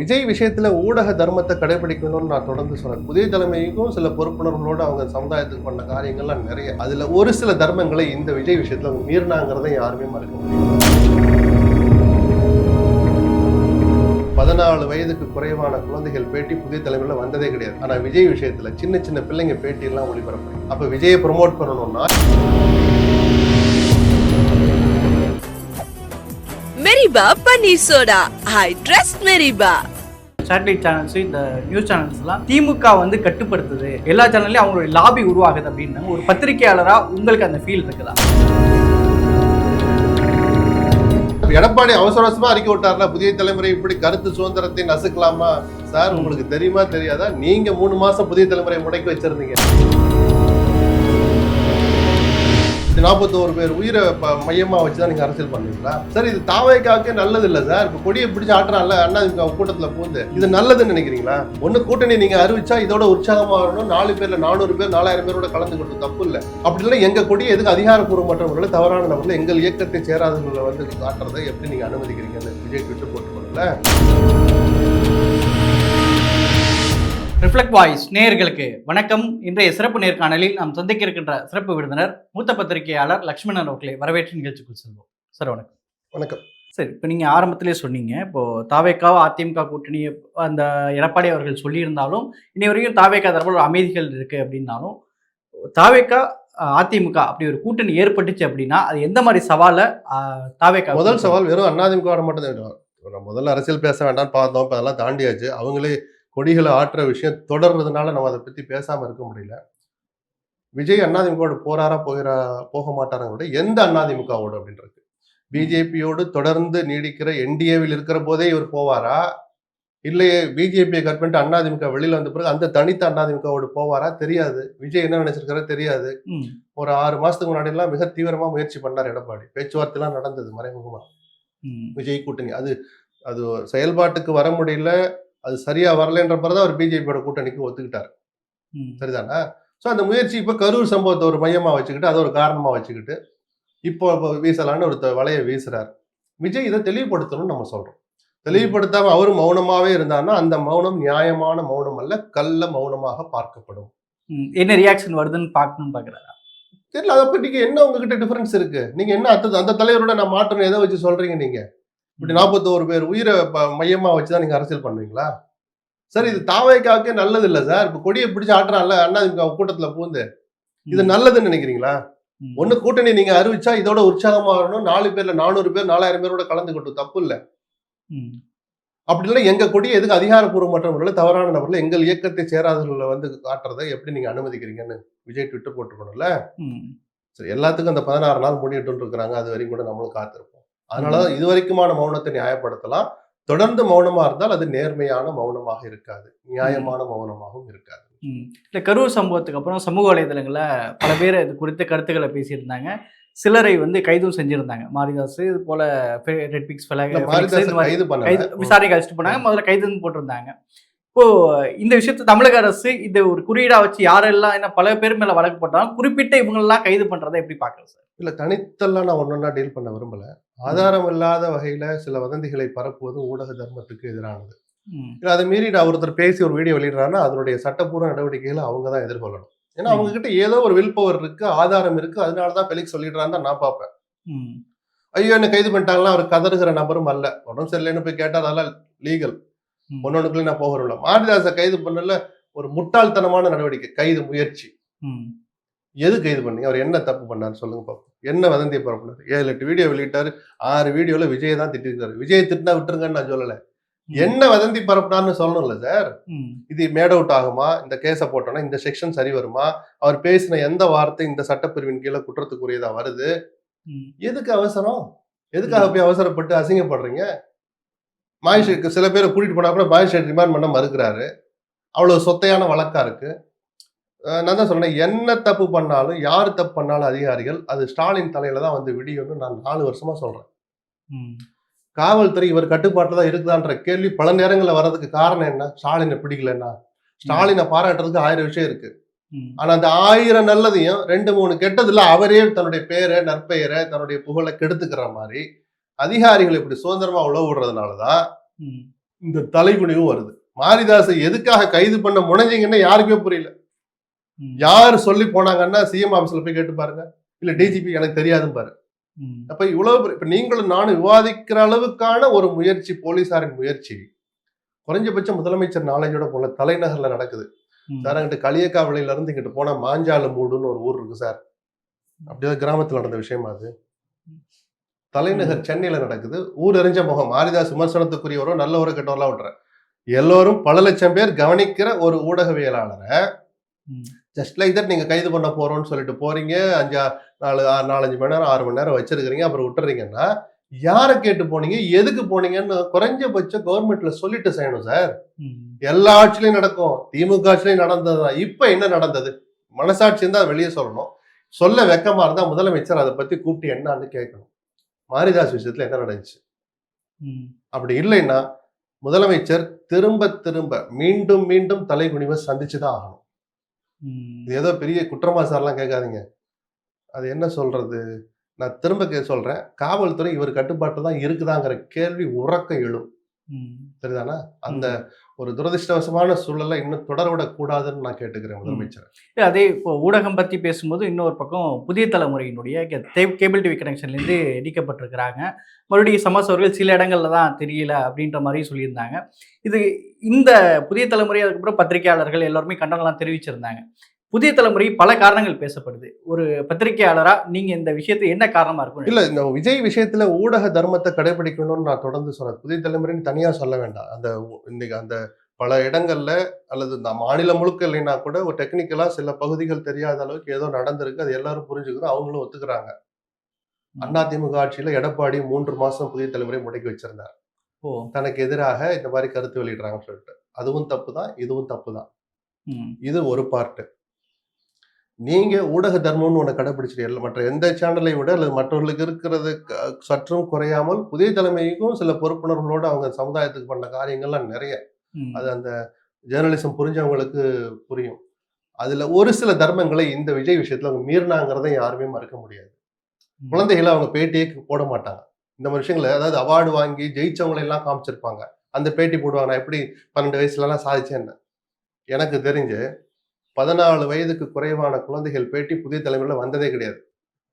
விஜய் விஷயத்தில் ஊடக தர்மத்தை கடைபிடிக்கணும்னு நான் தொடர்ந்து சொன்னேன் புதிய தலைமைக்கும் சில பொறுப்புணர்வுகளோட அவங்க சமுதாயத்துக்கு பண்ண காரியங்கள்லாம் நிறைய. அதில் ஒரு சில தர்மங்களை இந்த விஜய் விஷயத்தில் அவங்க யாருமே மறுக்க முடியும் பதினாலு வயதுக்கு குறைவான குழந்தைகள் பேட்டி புதிய தலைமையில் வந்ததே கிடையாது. ஆனால் விஜய் விஷயத்தில் சின்ன சின்ன பிள்ளைங்க பேட்டியெல்லாம் ஒளிபரப்பு அப்போ விஜயை ப்ரொமோட் பண்ணணும்னா மெரிபா பன்னீர் சோடா ஐ ட்ரஸ்ட் மெரிபா சேட்டலைட் சேனல்ஸ் இந்த நியூஸ் சேனல்ஸ்லாம் திமுக வந்து கட்டுப்படுத்துது. எல்லா சேனல்லையும் அவங்களுடைய லாபி உருவாகுது அப்படின்னு ஒரு பத்திரிகையாளரா உங்களுக்கு அந்த ஃபீல் இருக்குதா? எடப்பாடி அவசர அவசரமா அறிக்கை விட்டார்ல புதிய தலைமுறை இப்படி கருத்து சுதந்திரத்தை நசுக்கலாமா? சார் உங்களுக்கு தெரியுமா தெரியாதா? நீங்க மூணு மாசம் புதிய தலைமுறை முடக்கி வச்சிருந்தீங்க. நாற்பத்தோரு பேர் உயிரை ப- வச்சு தான் நீங்கள் அரசியல் பண்ணீங்களா சார் இது தாவைக்காக்கே நல்லது இல்லை சார். இப்போ கொடியை பிடிச்சி ஆட்டுறான்ல அண்ணா திமுக கூட்டத்தில் பூந்து. இது நல்லதுன்னு நினைக்கிறீங்களா? ஒன்று கூட்டணி நீங்கள் அறிவிச்சா இதோட உற்சாகமாக வரணும். நாலு பேரில் நானூறு பேர் நாலாயிரம் பேரோட கலந்துக்கணும் தப்பு இல்லை. அப்படி இல்லை எங்கள் கொடியை எதுக்கு அதிகாரப்பூர்வமற்றவர்களை தவறான நபர்கள் எங்கள் இயக்கத்தை சேராதவர்களை வந்து காட்டுறதை எப்படி நீங்கள் அனுமதிக்கிறீங்கன்னு விஜய் ட்விட்டர் போட்டுக்கொள்ளல ரிஃப்ளெக்ட் வாய்ஸ் நேயர்களுக்கு வணக்கம். இன்றைய சிறப்பு நேர்காணலில் நாம் சந்திக்க இருக்கின்ற சிறப்பு விருந்தினர் மூத்த பத்திரிகையாளர் லக்ஷ்மணன் அவர்களை வரவேற்று நிகழ்ச்சிக்குள் செல்வோம். சார் வணக்கம். வணக்கம். சரி இப்போ நீங்கள் ஆரம்பத்திலே சொன்னீங்க இப்போ தாவேக்கா அதிமுக கூட்டணி அந்த எடப்பாடி அவர்கள் சொல்லியிருந்தாலும் இன்னை வரைக்கும் தாவேக்கா தரப்பில் அமைதிகள் இருக்கு அப்படின்னாலும் தாவேக்கா அதிமுக அப்படி ஒரு கூட்டணி ஏற்பட்டுச்சு அப்படின்னா அது எந்த மாதிரி சவாலை தாவேக்கா முதல் சவால் வெறும் அண்ணாதிமுக மட்டும் தான் முதல்ல அரசியல் பேச வேண்டாம்னு பார்த்தோம் இப்போ அதெல்லாம் தாண்டியாச்சு. அவங்களே கொடிகளை ஆட்டுற விஷயம் தொடர்றதுனால நம்ம அதை பத்தி பேசாம இருக்க முடியல. விஜய் அண்ணாதிமுகவோட போறாரா போகிறா போக மாட்டாராங்க எந்த அண்ணாதிமுகவோடு அப்படின்றது. பிஜேபியோடு தொடர்ந்து நீடிக்கிற என்டிஏவில் இருக்கிற போதே இவர் போவாரா? இல்லையே பிஜேபியை கட் பண்ணிட்டு அண்ணாதிமுக வெளியில வந்த பிறகு அந்த தனித்த அண்ணாதிமுகவோடு போவாரா? தெரியாது. விஜய் என்ன நினைச்சிருக்காரோ தெரியாது. ஒரு ஆறு மாசத்துக்கு முன்னாடி எல்லாம் மிக தீவிரமா முயற்சி பண்ணார் எடப்பாடி. பேச்சுவார்த்தை எல்லாம் நடந்தது மறைமுகமா. விஜய் கூட்டணி. அது அது செயல்பாட்டுக்கு வர முடியல. அது சரியா வரலன்ற பிறகு அவர் பிஜேபியோட கூட்டணிக்கு ஒத்துக்கிட்டார். ம், சரிதானா? ஸோ அந்த முயற்சி இப்போ கரூர் சம்பவத்தை ஒரு மையமா வச்சுக்கிட்டு அதை ஒரு காரணமா வச்சுக்கிட்டு இப்போ வீசலான்னு ஒரு வலையை வீசுறார். விஜய் இதை தெளிவுபடுத்தணும்னு நம்ம சொல்றோம். தெளிவுபடுத்தாம அவரும் மௌனமாவே இருந்தாருன்னா அந்த மௌனம் நியாயமான மௌனம் அல்ல கள்ள மௌனமாக பார்க்கப்படும். என்ன ரியாக்ஷன் வருதுன்னு பார்க்கணும்னு பார்க்குறாரு? தெரியல. அதை பத்தி என்ன உங்ககிட்ட டிஃபரன்ஸ் இருக்கு? நீங்க என்ன அந்த தலைவரோட நான் மாற்றணும் எதை வச்சு சொல்றீங்க நீங்க? இப்படி நாற்பத்தோரு பேர் உயிரை ப- மையமா வச்சுதான் நீங்க அரசியல் பண்ணுவீங்களா? சார் இது தாவைக்காக்கே நல்லது இல்ல சார். இப்ப கொடியை பிடிச்சு ஆட்டுறான்ல அண்ணா கூட்டத்துல பூந்து. இது நல்லதுன்னு நினைக்கிறீங்களா? ஒண்ணு கூட்டணி நீங்க அறிவிச்சா இதோட உற்சாகமா வரணும். நாலு பேர்ல நானூறு பேர் நாலாயிரம் பேரோட கலந்துக்கட்டும் தப்பு இல்ல ம், அப்படி இல்லை எங்க கொடியை எதுக்கு அதிகாரப்பூர்வமற்றவர்களை தவறான நபர்கள் எங்கள் இயக்கத்தை சேராதவர்களை வந்து காட்டுறதை எப்படி நீங்க அனுமதிக்கிறீங்கன்னு விஜய் ட்விட்டர் போட்டுக்கணும்ல ம், சரி எல்லாத்துக்கும் அந்த பதினாறு நாள் முடியட்டும் இருக்கிறாங்க. அது வரைக்கும் கூட நம்மளும் காத்திருப்போம். அதனாலதான் இது வரைக்குமான மௌனத்தை நியாயப்படுத்தலாம். தொடர்ந்து மௌனமா இருந்தால் அது நேர்மையான மௌனமாக இருக்காது. நியாயமான மௌனமாகவும் இருக்காது. இந்த கரூர் சம்பவத்துக்கு அப்புறம் சமூக வலைதளங்களில் பல பேர் இது குறித்த கருத்துக்களை பேசியிருந்தாங்க. சிலரை வந்து கைதும் செஞ்சிருந்தாங்க. மாரிதாஸ் இது போல ரெட் பிக்ஸ் விசாரணைக்கு அழைச்சிட்டு போனாங்க. முதல்ல கைதுன்னு போட்டிருந்தாங்க. இப்போ இந்த விஷயத்தை தமிழக அரசு இது ஒரு குறியீடா வச்சு யாரெல்லாம் என்ன பல பேர் மேல வழக்கு போட்டாலும் குறிப்பிட்ட இவங்களெல்லாம் கைது பண்றதை எப்படி பார்க்கறது சார்? இல்ல தனித்தெல்லாம் நான் ஒன்னொன்னா டீல் பண்ண விரும்பல. ஆதாரம் இல்லாத வகையில சில வதந்திகளை பரப்புவது ஊடக தர்மத்துக்கு எதிரானது. அதை மீறி நான் ஒருத்தர் பேசி ஒரு வீடியோ வெளியிடுறாருன்னா அதனுடைய சட்டப்பூர்வ நடவடிக்கைகளை அவங்க தான் எதிர்கொள்ளணும். ஏன்னா அவங்க கிட்ட ஏதோ ஒரு வில் பவர் இருக்கு ஆதாரம் இருக்கு அதனால தான் பெலிக்ஸ் சொல்லிடுறான்னு தான் நான் பார்ப்பேன். ஐயோ என்ன கைது பண்ணிட்டாங்களா அவர் கதறுகிற நபரும் அல்ல. உடம்பு சரியில்லைன்னு போய் கேட்டா அதெல்லாம் லீகல் ஒன்னொன்னுக்குள்ள நான் போகிறோம்ல மாரிதாசை கைது பண்ணல ஒரு முட்டாள்தனமான நடவடிக்கை கைது முயற்சி. எது கைது பண்ணீங்க? அவர் என்ன தப்பு பண்ணாரு சொல்லுங்க பாப்போம். என்ன வதந்தியை பரப்புனாரு ஏழு எட்டு வீடியோ வெளியிட்டாரு. ஆறு வீடியோல விஜய் தான் திட்டிருக்காரு. விஜய் திட்டினா விட்டுருங்கன்னு நான் சொல்லல. என்ன வதந்தி பரப்புனார்னு சொல்லணும்ல சார்? இது மேட் அவுட் ஆகுமா? இந்த கேஸை போட்டோம்னா இந்த செக்ஷன் சரி வருமா? அவர் பேசின எந்த வார்த்தை இந்த சட்டப்பிரிவின் கீழே குற்றத்துக்குரியதா வருது? எதுக்கு அவசரம்? எதுக்காக போய் அவசரப்பட்டு அசிங்கப்படுறீங்க? மாஜிஸ்ட்ரேட் சில பேரை கூட்டிட்டு போனா கூட மாஜிஸ்ட்ரேட் ரிமாண்ட் பண்ண மறுக்கிறாரு. அவ்வளவு சொத்தையான வழக்கா இருக்கு. நான் தான் சொன்னேன் என்ன தப்பு பண்ணாலும் யார் தப்பு பண்ணாலும் அதிகாரிகள் அது ஸ்டாலின் தலையில தான் வந்து விடியும்னு நான் நாலு வருஷமா சொல்றேன். காவல்துறை இவர் கட்டுப்பாட்டில் தான் இருக்குதான்ற கேள்வி பல நேரங்களில் வர்றதுக்கு காரணம் என்ன? ஸ்டாலினை பிடிக்கலன்னா? ஸ்டாலினை பாராட்டுறதுக்கு ஆயிரம் விஷயம் இருக்கு. ஆனா அந்த ஆயிரம் நல்லதையும் ரெண்டு மூணு கெட்டதுல அவரே தன்னுடைய பேரை நற்பெயரை தன்னுடைய புகழை கெடுத்துக்கிற மாதிரி அதிகாரிகள் இப்படி சுதந்திரமா உழவு விடுறதுனாலதான் இந்த தலைகுனிவும் வருது. மாரிதாஸை எதுக்காக கைது பண்ண முனைஞ்சீங்கன்னு யாருக்குமே புரியல. யார் சொல்லி போனாங்கன்னா சிஎம் ஆபீஸ்ல போய் கேட்டு பாருங்க. இல்ல டிஜிபி எனக்கு தெரியாதுன்னு பாரு. அப்ப இவ்வளவு இப்ப நீங்களும் நானும் விவாதிக்கிற அளவுக்கான ஒரு முயற்சி போலீசாரின் முயற்சி. குறைஞ்சபட்சம் முதலமைச்சர் நாலேஜோட போல தலைநகர்ல நடக்குது. சார் அங்கிட்டு களியக்காவிளையில இருந்து இங்கிட்டு போனா மாஞ்சாலமூடுன்னு ஒரு ஊர் இருக்கு சார். அப்படியே கிராமத்துல நடந்த விஷயமா அது. தலைநகர் சென்னையில நடக்குது. ஊர் எறிஞ்ச முகம். மாரிதாஸ் விமர்சனத்துக்குரியவரோ நல்லவரோ கெட்டவரெல்லாம் விட்டுறேன். எல்லோரும் பல லட்சம் பேர் கவனிக்கிற ஒரு ஊடகவியலாளரை. ஜஸ்ட் லைக் தட் நீங்க கைது பண்ண போறோம்னு சொல்லிட்டு போறீங்க. அஞ்சு நாலு நாலஞ்சு மணி நேரம் ஆறு மணி நேரம் வச்சிருக்கிறீங்க. அப்புறம் விட்டுறீங்கன்னா யாரை கேட்டு போனீங்க? எதுக்கு போனீங்கன்னு குறைஞ்சபட்சம் கவர்மெண்ட்ல சொல்லிட்டு செய்யணும் சார். எல்லா ஆட்சிலையும் நடக்கும். திமுக ஆட்சிலையும் நடந்ததுதான். இப்ப என்ன நடந்தது? மனசாட்சி இருந்தா வெளியே சொல்லணும். சொல்ல வெக்கமா இருந்தா முதலமைச்சர் அதை பத்தி கூப்பிட்டு என்னன்னு கேட்கணும். மாரிதாஸ் விஷயத்துல என்ன நடந்துச்சு. அப்படி இல்லைன்னா முதலமைச்சர் திரும்ப திரும்ப மீண்டும் மீண்டும் தலைகுனிவை சந்திச்சுதான் ஆகணும். இது ஏதோ பெரிய குற்றமா சார்லாம் கேட்காதீங்க. அது என்ன சொல்றது? நான் திரும்ப கே சொல்றேன். காவல்துறை இவர் கட்டுப்பாட்டு தான் இருக்குதாங்கிற கேள்வி உறக்க எழும். சரிதானா? அந்த ஒரு துரதிருஷ்டவசமான சூழலை இன்னும் தொடர விடக்கூடாதுன்னு நான் கேட்டுக்கிறேன் முதலமைச்சர். அதே இப்போ ஊடகம் பற்றி பேசும்போது இன்னொரு பக்கம் புதிய தலைமுறையினுடைய கேபிள் டிவி கனெக்ஷன்லேருந்து நீக்கப்பட்டிருக்கிறாங்க மறுபடியும் சமாஸ் அவர்கள் சில இடங்கள்ல தான் தெரியல அப்படின்ற மாதிரி சொல்லியிருந்தாங்க. இது இந்த புதிய தலைமுறை அதுக்கப்புறம் பத்திரிகையாளர்கள் எல்லாருமே கண்டனம்லாம் தெரிவிச்சிருந்தாங்க. புதிய தலைமுறை பல காரணங்கள் பேசப்படுது. ஒரு பத்திரிகையாளரா நீங்க இந்த விஷயத்தை என்ன காரணமா இருக்கும் இல்ல இந்த விஜய் விஷயத்துல ஊடக தர்மத்தை கடைபிடிக்கணும்னு நான் தொடர்ந்து சொல்றேன். புதிய தலைமுறைன்னு தனியா சொல்ல வேண்டாம். அந்த இன்னைக்கு அந்த பல இடங்கள்ல அல்லது இந்த மாநிலம் முழுக்க இல்லைன்னா கூட ஒரு டெக்னிக்கலா சில பகுதிகள் தெரியாத அளவுக்கு ஏதோ நடந்திருக்கு. அது எல்லாரும் புரிஞ்சுக்கிறோம் அவங்களும் ஒத்துக்கிறாங்க. அதிமுக ஆட்சியில எடப்பாடி மூன்று மாசம் புதிய தலைமுறை முடக்கி வச்சிருந்தார். ஓ. தனக்கு எதிராக இந்த மாதிரி கருத்து வெளியிடுறாங்கன்னு சொல்லிட்டு. அதுவும் தப்பு தான் இதுவும் தப்பு தான். இது ஒரு பார்ட்டு நீங்க ஊடக தர்மம்னு ஒன்று கடைபிடிச்சிட்டு எல்லா- மற்ற எந்த சேனலை விட அல்லது மற்றவர்களுக்கு இருக்கிறது சற்றும் குறையாமல் புதிய தலைமைக்கும் சில பொறுப்புணர்வுகளோடு அவங்க சமுதாயத்துக்கு பண்ண காரியங்கள்லாம் நிறைய. அது அந்த ஜேர்னலிசம் புரிஞ்சவங்களுக்கு புரியும். அதுல ஒரு சில தர்மங்களை இந்த விஜய் விஷயத்துல அவங்க மீறினாங்கிறதை யாருமே மறுக்க முடியாது. குழந்தைகளை அவங்க பேட்டியே போட மாட்டாங்க. இந்த மாதிரி விஷயங்களை அதாவது அவார்டு வாங்கி ஜெயிச்சவங்களை எல்லாம் காமிச்சிருப்பாங்க. அந்த பேட்டி போடுவாங்க. நான் எப்படி பன்னெண்டு வயசுல எல்லாம் சாதிச்சேன்னு. எனக்கு தெரிஞ்சு பதினாலு வயதுக்கு குறைவான குழந்தைகள் பேட்டி புதிய தலைமுறையில வந்ததே கிடையாது.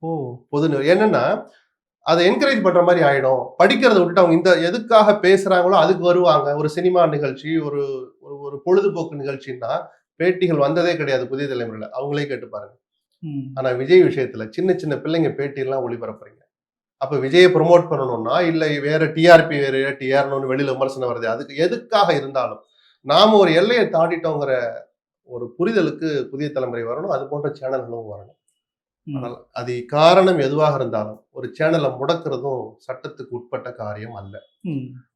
ஓ. பொது என்னன்னா அதை என்கரேஜ் பண்ற மாதிரி ஆயிடும். படிக்கிறதை விட்டுட்டு அவங்க இந்த எதுக்காக பேசுறாங்களோ அதுக்கு வருவாங்க. ஒரு சினிமா நிகழ்ச்சி ஒரு ஒரு ஒரு பொழுதுபோக்கு நிகழ்ச்சின்னா பேட்டிகள் வந்ததே கிடையாது புதிய தலைமுறையில. அவங்களே கேட்டு பாருங்க. ஆனா விஜய் விஷயத்துல சின்ன சின்ன பிள்ளைங்க பேட்டி எல்லாம் ஒளிபரப்புறீங்க. அப்ப விஜயை ப்ரொமோட் பண்ணணும்னா இல்ல வேற டிஆர்பி வேற டிஆர்னு வெளியில விமர்சனம் வருது. அதுக்கு எதுக்காக இருந்தாலும் நாம ஒரு எல்லையை தாண்டிட்டோங்கிற ஒரு புரிதலுக்கு புதிய தலைமுறை வரணும் அது போன்ற சேனல்களும் வரணும். ஆனால் அது காரணம் எதுவாக இருந்தாலும் ஒரு சேனலை முடக்கிறதும் சட்டத்துக்கு உட்பட்ட காரியம் அல்ல.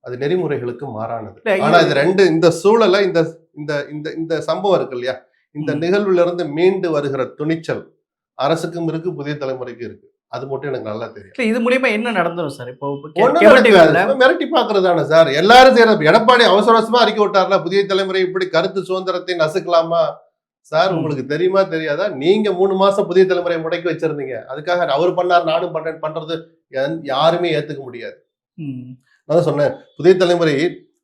அது நெறிமுறைகளுக்கு மாறானது ஆனா இது ரெண்டு இந்த சூழலை இந்த இந்த இந்த இந்த சம்பவம் இருக்கு இல்லையா இந்த. நிகழ்வுல இருந்து மீண்டு வருகிற துணிச்சல் அரசுக்கும் இருக்கு புதிய தலைமுறைக்கும் இருக்கு அது மட்டும் எனக்கு நல்லா தெரியும். இது மூலியமா என்ன நடந்துரும் சார்? இப்போ மிரட்டி பாக்குறதானே சார்? எல்லாரும் செய்யறது எடப்பாடி அவசர அவசரமா அறிக்கை விட்டார்ல புதிய தலைமுறை இப்படி கருத்து சுதந்திரத்தை நசுக்கலாமா? சார். உங்களுக்கு தெரியுமா தெரியாதா? நீங்க மூணு மாசம் புதிய தலைமுறை முடக்கி வச்சிருந்தீங்க. அதுக்காக அவர் பண்ணார் நானும் பண்றேன் பண்றது யாருமே ஏத்துக்க முடியாது. நான் சொன்னேன் புதிய தலைமுறை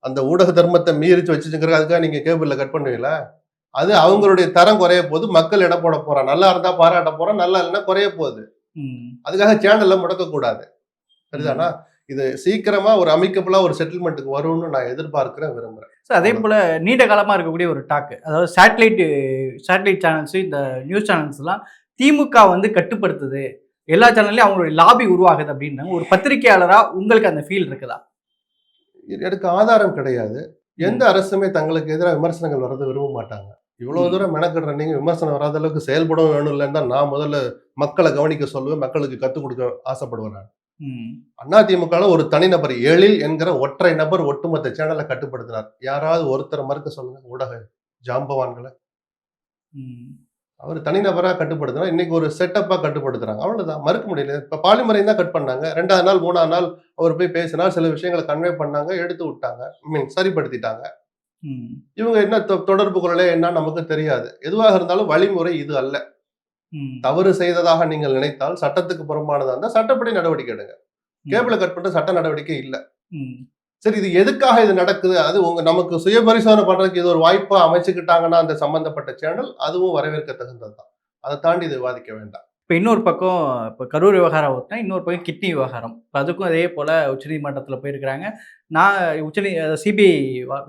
அந்த ஊடக தர்மத்தை மீறிச்சு வச்சுச்சுங்கிற அதுக்காக நீங்க கேபிள்ல கட் பண்ணுவீங்களா? அது அவங்களுடைய தரம் குறைய போகுது மக்கள் இடம் போட போறான் நல்லா இருந்தா பாராட்ட போறான் நல்லா இல்லைன்னா குறைய போகுது. அதுக்காக சேனல்ல முடக்க கூடாது சரிதானா இது சீக்கிரமா ஒரு அமைக்கப்பலா ஒரு செட்டில்மெண்ட்டுக்கு வரும்னு நான் எதிர்பார்க்கிறேன் விரும்புறேன். சார் அதே போல் நீண்ட காலமாக இருக்கக்கூடிய ஒரு டாக்கு அதாவது சேட்டலைட் சேட்டலைட் சேனல்ஸ் இந்த நியூஸ் சேனல்ஸ்லாம் திமுக வந்து கட்டுப்படுத்துது. எல்லா சேனல்லையும் அவங்களுடைய லாபி உருவாகுது அப்படின்னு ஒரு பத்திரிகையாளராக உங்களுக்கு அந்த ஃபீல் இருக்குதா? எனக்கு ஆதாரம் கிடையாது. எந்த அரசுமே தங்களுக்கு எதிராக விமர்சனங்கள் வர்றதை விரும்ப மாட்டாங்க. இவ்வளவு ம். தூரம் மெனக்கிடுற நீங்க விமர்சனம் வராத அளவுக்கு செயல்படவும் வேணும் இல்லைன்னு தான் நான் முதல்ல மக்களை கவனிக்க சொல்லுவேன் மக்களுக்கு கத்துக் கொடுக்க ஆசைப்படுவேன் நான். அதிமுகவில் ஒரு தனிநபர் எழில் என்கிற ஒற்றை நபர் ஒட்டுமொத்த சேனலை கட்டுப்படுத்தினார். யாராவது ஒருத்தர் மறுக்க சொல்லுங்க ஊடக ஜாம்பவான்களை. அவர் தனிநபரா கட்டுப்படுத்தினா இன்னைக்கு ஒரு செட்டப்பா கட்டுப்படுத்துறாங்க. அவ்வளவுதான். மறுக்க முடியல. இப்ப பாலிமரை தான் கட் பண்ணாங்க. ரெண்டாவது நாள் மூணாவது நாள் அவர் போய் பேசினா சில விஷயங்களை கன்வே பண்ணாங்க எடுத்து விட்டாங்க. மீன் சரிப்படுத்திட்டாங்க. இவங்க என்ன தொடர்பு கொள்ளலே என்ன நமக்கு தெரியாது. எதுவாக இருந்தாலும் வழிமுறை இது அல்ல. தவறு செய்ததாக நீங்கள் நினைத்தால் சட்டத்துக்கு புறம்பானதா இருந்தால் சட்டப்படி நடவடிக்கை எடுங்க. கேபிளை கட் பண்ணிட்டு சட்ட நடவடிக்கை இல்ல. சரி இது எதுக்காக இது நடக்குது? அது உங்க நமக்கு சுய பரிசோதனை பண்றதுக்கு இது ஒரு வாய்ப்பா அமைச்சுக்கிட்டாங்கன்னா அந்த சம்பந்தப்பட்ட சேனல் அதுவும் வரவேற்க தகுந்தது தான் அதை தாண்டி இது விவாதிக்க வேண்டாம். இப்போ இன்னொரு பக்கம் இப்போ கரூர் விவகாரம் ஒருத்தன் இன்னொரு பக்கம் கிட்னி விவகாரம். இப்போ அதுக்கும் அதே போல் உச்சநீதிமன்றத்தில் போயிருக்கிறாங்க. நான் உச்சநீ சிபிஐ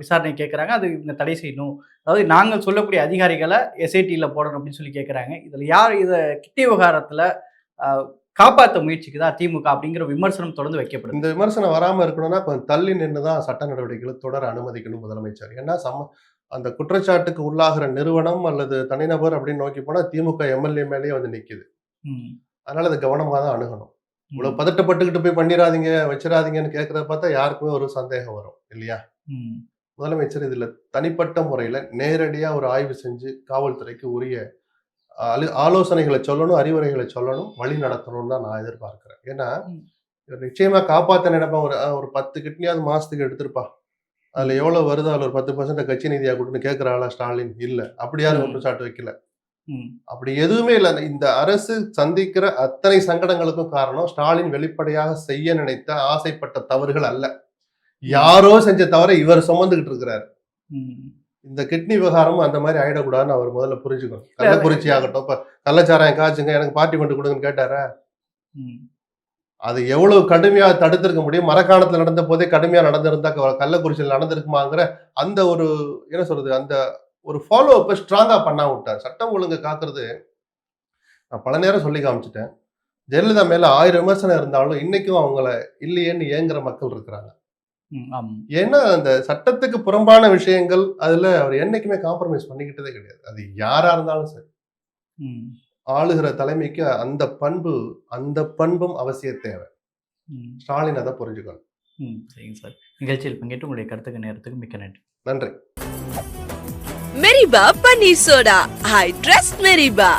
விசாரணை கேட்குறாங்க அது இவங்க தடை செய்யணும். அதாவது நாங்கள் சொல்லக்கூடிய அதிகாரிகளை எஸ்ஐடியில் போடணும் அப்படின்னு சொல்லி கேட்குறாங்க இதில் யார் இதை கிட்னி விவகாரத்தில் காப்பாற்ற முயற்சிக்குதா திமுக அப்படிங்கிற விமர்சனம் தொடர்ந்து வைக்கப்படுது. இந்த விமர்சனம் வராம இருக்கணும்னா கொஞ்சம் தள்ளி நின்று தான் சட்ட நடவடிக்கைகளை தொடர அனுமதிக்கணும் முதலமைச்சர். ஏன்னா சம அந்த குற்றச்சாட்டுக்கு உள்ளாகிற நிறுவனம் அல்லது தனிநபர் அப்படின்னு நோக்கி போனா திமுக எம்எல்ஏ மேலேயே வந்து நிக்குது. ம். அதனால அதை கவனமாக தான் அணுகணும். இவ்வளவு பதட்டப்பட்டுக்கிட்டு போய் பண்ணிடாதீங்க வச்சிடாதீங்கன்னு கேட்கறத பார்த்தா யாருக்குமே ஒரு சந்தேகம் வரும் இல்லையா. முதலமைச்சர் இதுல தனிப்பட்ட முறையில நேரடியா ஒரு ஆய்வு செஞ்சு காவல்துறைக்கு உரிய ஆலு- ஆலோசனைகளை சொல்லணும் அறிவுரைகளை சொல்லணும் வழி நடத்தணும்னு தான் நான் எதிர்பார்க்கிறேன். ஏன்னா நிச்சயமா காப்பாத்த நினைப்பேன் ஒரு ஒரு பத்து கிட்னியாவது மாசத்துக்கு எடுத்திருப்பா. அதுல எவ்வளவு வருதோ அதுல ஒரு பத்து பர்சன்ட் கட்சி நிதியா கொடுன்னு கேட்கிற ஆளா ஸ்டாலின்? இல்ல. அப்படி யாரும் ம். குற்றச்சாட்டு வைக்கல. அப்படி எதுவுமே இல்லை. இந்த அரசு சந்திக்கிற அத்தனை சங்கடங்களுக்கும் காரணம் ஸ்டாலின் வெளிப்படையாக செய்ய நினைத்த ஆசைப்பட்ட தவறுகள் அல்ல. யாரோ செஞ்ச தவறை இவர் சுமந்துகிட்டு இருக்கிறார். இந்த கிட்னி விவகாரமும் அந்த மாதிரி ஆயிடக்கூடாதுன்னு அவர் முதல்ல புரிஞ்சுக்கணும். கள்ளக்குறிச்சி ஆகட்டும். இப்ப கள்ளச்சாராயம் காய்ச்சுங்க எனக்கு பார்ட்டி கொண்டு கொடுங்கன்னு கேட்டாரா. அது எவ்வளவு கடுமையா தடுத்திருக்க முடியும்? மரக்காணத்துல நடந்த போதே கடுமையா நடந்திருந்தா கள்ளக்குறிச்சியில் நடந்திருக்குமாங்கிற அந்த ஒரு என்ன சொல்றது? அந்த ஒரு ஃபாலோ அப்ப ஸ்ட்ராங்கா பண்ணா விட்டார் சட்டம் ஒழுங்கு காக்குறது நான் பல நேரம் சொல்லி காமிச்சிட்டேன். ஜெயலலிதா மேல ஆயிரம் விமர்சனம் இருந்தாலும் இன்னைக்கும் அவங்கள இல்லையேன்னு ஏங்குற மக்கள் இருக்கிறாங்க. ஏன்னா அந்த சட்டத்துக்கு புறம்பான விஷயங்கள் அதுல அவர் என்னைக்குமே காம்ப்ரமைஸ் பண்ணிக்கிட்டதே கிடையாது. அது யாரா இருந்தாலும் சரி. ஆளுகிற தலைமைக்கு அந்த பண்பு அந்த பண்பும் அவசிய தேவை. ஸ்டாலின் அதை புரிஞ்சுக்கணும். சரிங்க சார். நிகழ்ச்சியில் பங்கேற்று உங்களுடைய கருத்துக்கு நேரத்துக்கு மிக்க நன்றி. நன்றி. மெரிபா பன்னீர் சோடா ஐ ட்ரஸ்ட் மெரிபா